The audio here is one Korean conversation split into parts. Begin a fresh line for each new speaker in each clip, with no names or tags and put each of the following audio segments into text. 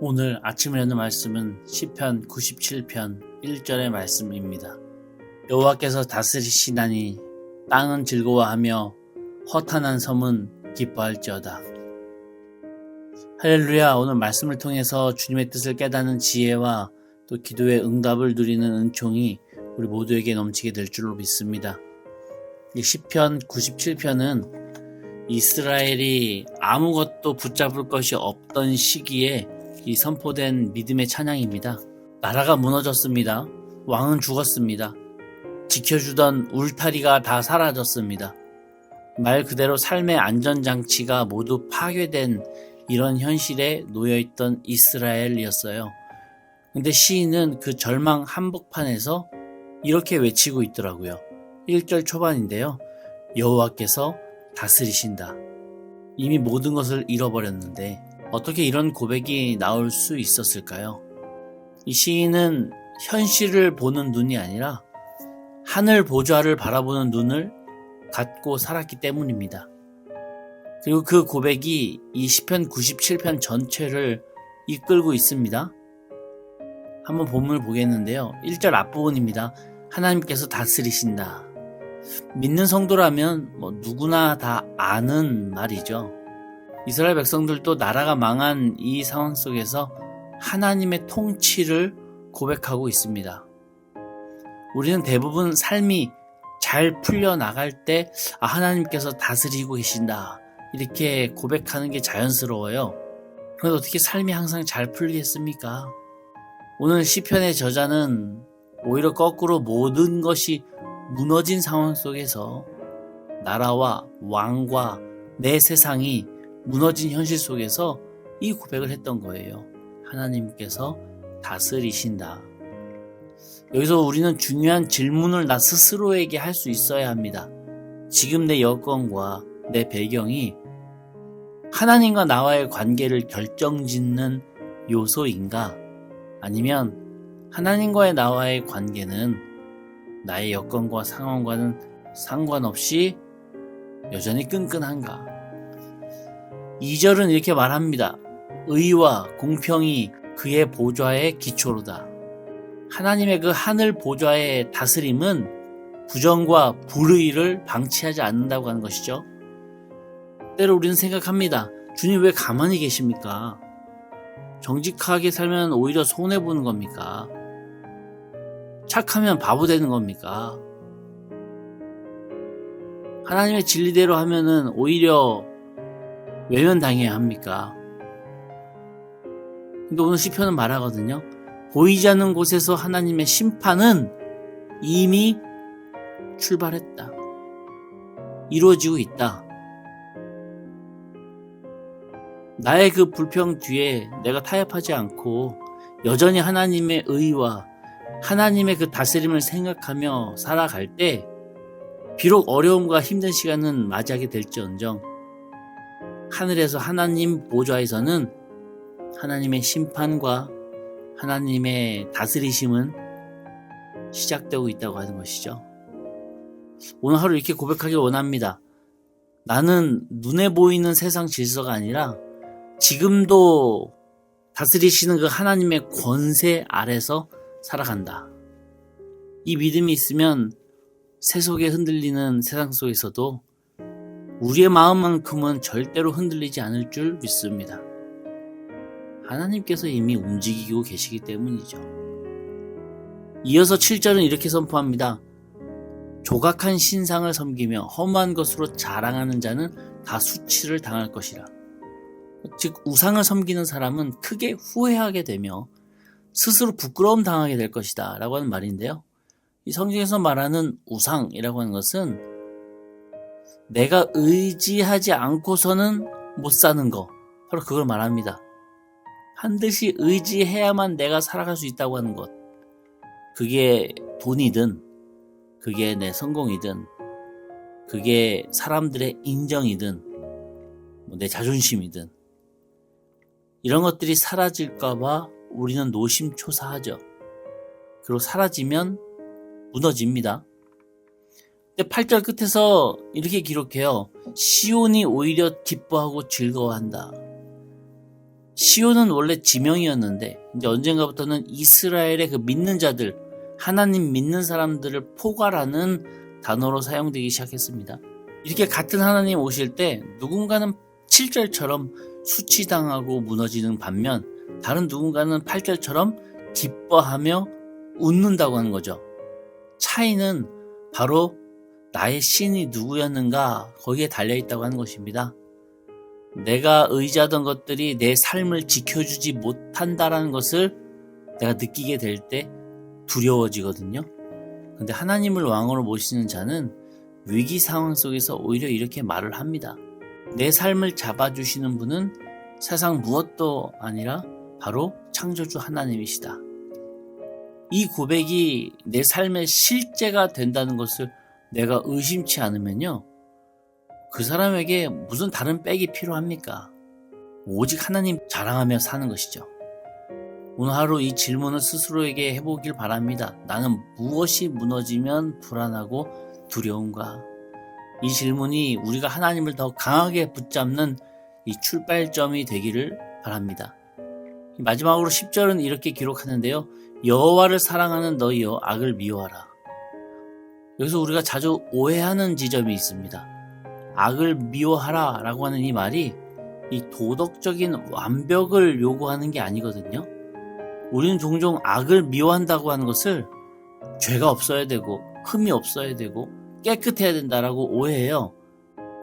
오늘 아침에 읽는 말씀은 시편 97편 1절의 말씀입니다. 여호와께서 다스리시나니 땅은 즐거워하며 허탄한 섬은 기뻐할지어다. 할렐루야 오늘 말씀을 통해서 주님의 뜻을 깨닫는 지혜와 또 기도의 응답을 누리는 은총이 우리 모두에게 넘치게 될 줄로 믿습니다. 이 시편 97편은 이스라엘이 아무것도 붙잡을 것이 없던 시기에 이 선포된 믿음의 찬양입니다. 나라가 무너졌습니다. 왕은 죽었습니다. 지켜주던 울타리가 다 사라졌습니다. 말 그대로 삶의 안전장치가 모두 파괴된 이런 현실에 놓여있던 이스라엘이었어요. 근데 시인은 그 절망 한복판에서 이렇게 외치고 있더라고요. 1절 초반인데요. 여호와께서 다스리신다. 이미 모든 것을 잃어버렸는데 어떻게 이런 고백이 나올 수 있었을까요? 이 시인은 현실을 보는 눈이 아니라 하늘 보좌를 바라보는 눈을 갖고 살았기 때문입니다. 그리고 그 고백이 이 시편 97편 전체를 이끌고 있습니다. 한번 본문을 보겠는데요. 1절 앞부분입니다. 하나님께서 다스리신다. 믿는 성도라면 뭐 누구나 다 아는 말이죠. 이스라엘 백성들도 나라가 망한 이 상황 속에서 하나님의 통치를 고백하고 있습니다. 우리는 대부분 삶이 잘 풀려나갈 때, 아, 하나님께서 다스리고 계신다. 이렇게 고백하는 게 자연스러워요. 그런데 어떻게 삶이 항상 잘 풀리겠습니까? 오늘 시편의 저자는 오히려 거꾸로 모든 것이 무너진 상황 속에서 나라와 왕과 내 세상이 무너진 현실 속에서 이 고백을 했던 거예요. 하나님께서 다스리신다. 여기서 우리는 중요한 질문을 나 스스로에게 할 수 있어야 합니다. 지금 내 여건과 내 배경이 하나님과 나와의 관계를 결정짓는 요소인가? 아니면 하나님과의 나와의 관계는 나의 여건과 상황과는 상관없이 여전히 끈끈한가? 2절은 이렇게 말합니다. 의와 공평이 그의 보좌의 기초로다. 하나님의 그 하늘 보좌의 다스림은 부정과 불의를 방치하지 않는다고 하는 것이죠. 때로 우리는 생각합니다. 주님 왜 가만히 계십니까? 정직하게 살면 오히려 손해보는 겁니까? 착하면 바보 되는 겁니까? 하나님의 진리대로 하면은 오히려 외면당해야 합니까? 근데 오늘 시편은 말하거든요. 보이지 않는 곳에서 하나님의 심판은 이미 출발했다. 이루어지고 있다. 나의 그 불평 뒤에 내가 타협하지 않고 여전히 하나님의 의와 하나님의 그 다스림을 생각하며 살아갈 때 비록 어려움과 힘든 시간은 맞이하게 될지언정 하늘에서 하나님 보좌에서는 하나님의 심판과 하나님의 다스리심은 시작되고 있다고 하는 것이죠. 오늘 하루 이렇게 고백하길 원합니다. 나는 눈에 보이는 세상 질서가 아니라 지금도 다스리시는 그 하나님의 권세 아래서 살아간다. 이 믿음이 있으면 세속에 흔들리는 세상 속에서도 우리의 마음만큼은 절대로 흔들리지 않을 줄 믿습니다. 하나님께서 이미 움직이고 계시기 때문이죠. 이어서 7절은 이렇게 선포합니다. 조각한 신상을 섬기며 험한 것으로 자랑하는 자는 다 수치를 당할 것이라. 즉, 우상을 섬기는 사람은 크게 후회하게 되며 스스로 부끄러움 당하게 될 것이다. 라고 하는 말인데요. 이 성경에서 말하는 우상이라고 하는 것은 내가 의지하지 않고서는 못 사는 거. 바로 그걸 말합니다. 반드시 의지해야만 내가 살아갈 수 있다고 하는 것. 그게 돈이든, 그게 내 성공이든, 그게 사람들의 인정이든, 뭐내 자존심이든, 이런 것들이 사라질까봐 우리는 노심초사하죠. 그리고 사라지면 무너집니다. 근데 8절 끝에서 이렇게 기록해요. 시온이 오히려 기뻐하고 즐거워한다. 시온은 원래 지명이었는데 이제 언젠가부터는 이스라엘의 그 믿는 자들, 하나님 믿는 사람들을 포괄하는 단어로 사용되기 시작했습니다. 이렇게 같은 하나님 오실 때 누군가는 7절처럼 수치당하고 무너지는 반면 다른 누군가는 8절처럼 기뻐하며 웃는다고 하는 거죠. 차이는 바로 나의 신이 누구였는가 거기에 달려 있다고 하는 것입니다. 내가 의지하던 것들이 내 삶을 지켜주지 못한다라는 것을 내가 느끼게 될 때 두려워지거든요. 근데 하나님을 왕으로 모시는 자는 위기 상황 속에서 오히려 이렇게 말을 합니다. 내 삶을 잡아주시는 분은 세상 무엇도 아니라 바로 창조주 하나님이시다. 이 고백이 내 삶의 실제가 된다는 것을 내가 의심치 않으면요. 그 사람에게 무슨 다른 백이 필요합니까? 오직 하나님 자랑하며 사는 것이죠. 오늘 하루 이 질문을 스스로에게 해보길 바랍니다. 나는 무엇이 무너지면 불안하고 두려운가? 이 질문이 우리가 하나님을 더 강하게 붙잡는 이 출발점이 되기를 바랍니다. 마지막으로 10절은 이렇게 기록하는데요. 여호와를 사랑하는 너희여 악을 미워하라. 여기서 우리가 자주 오해하는 지점이 있습니다. 악을 미워하라 라고 하는 이 말이 이 도덕적인 완벽을 요구하는 게 아니거든요. 우리는 종종 악을 미워한다고 하는 것을 죄가 없어야 되고 흠이 없어야 되고 깨끗해야 된다라고 오해해요.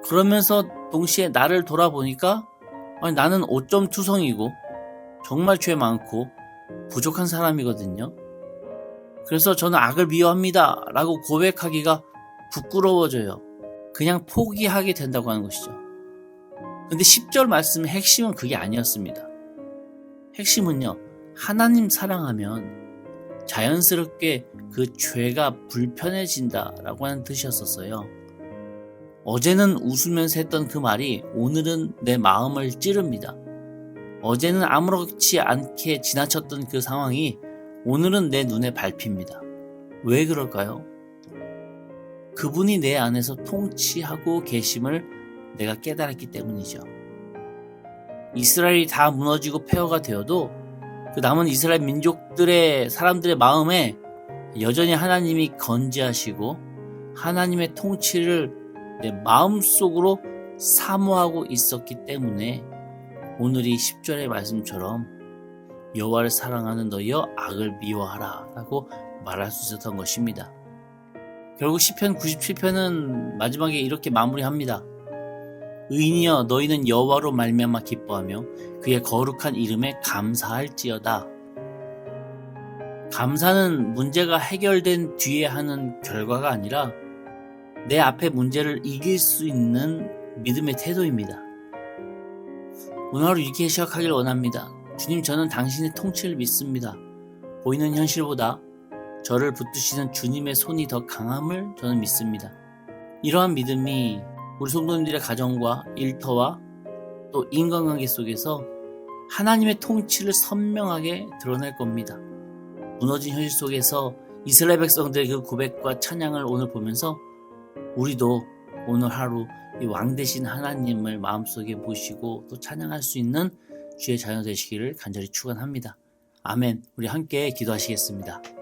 그러면서 동시에 나를 돌아보니까 아니, 나는 5점 투성이고 정말 죄 많고 부족한 사람이거든요. 그래서 저는 악을 미워합니다. 라고 고백하기가 부끄러워져요. 그냥 포기하게 된다고 하는 것이죠. 근데 10절 말씀의 핵심은 그게 아니었습니다. 핵심은요, 하나님 사랑하면 자연스럽게 그 죄가 불편해진다 라고 하는 뜻이었었어요. 어제는 웃으면서 했던 그 말이 오늘은 내 마음을 찌릅니다. 어제는 아무렇지 않게 지나쳤던 그 상황이 오늘은 내 눈에 밟힙니다. 왜 그럴까요? 그분이 내 안에서 통치하고 계심을 내가 깨달았기 때문이죠. 이스라엘이 다 무너지고 폐허가 되어도 그 남은 이스라엘 민족들의 사람들의 마음에 여전히 하나님이 건지하시고 하나님의 통치를 내 마음속으로 사모하고 있었기 때문에 오늘 이 10절의 말씀처럼 여호와를 사랑하는 너희여 악을 미워하라 라고 말할 수 있었던 것입니다. 결국 시편 97편은 마지막에 이렇게 마무리합니다. 의인이여 너희는 여호와로 말미암아 기뻐하며 그의 거룩한 이름에 감사할지어다. 감사는 문제가 해결된 뒤에 하는 결과가 아니라 내 앞에 문제를 이길 수 있는 믿음의 태도입니다. 오늘 하루 이렇게 시작하길 원합니다. 주님, 저는 당신의 통치를 믿습니다. 보이는 현실보다 저를 붙드시는 주님의 손이 더 강함을 저는 믿습니다. 이러한 믿음이 우리 성도님들의 가정과 일터와 또 인간관계 속에서 하나님의 통치를 선명하게 드러낼 겁니다. 무너진 현실 속에서 이스라엘 백성들의 그 고백과 찬양을 오늘 보면서 우리도 오늘 하루 이 왕 대신 하나님을 마음속에 모시고 또 찬양할 수 있는 주의 자녀 되시기를 간절히 축원합니다. 아멘. 우리 함께 기도하시겠습니다.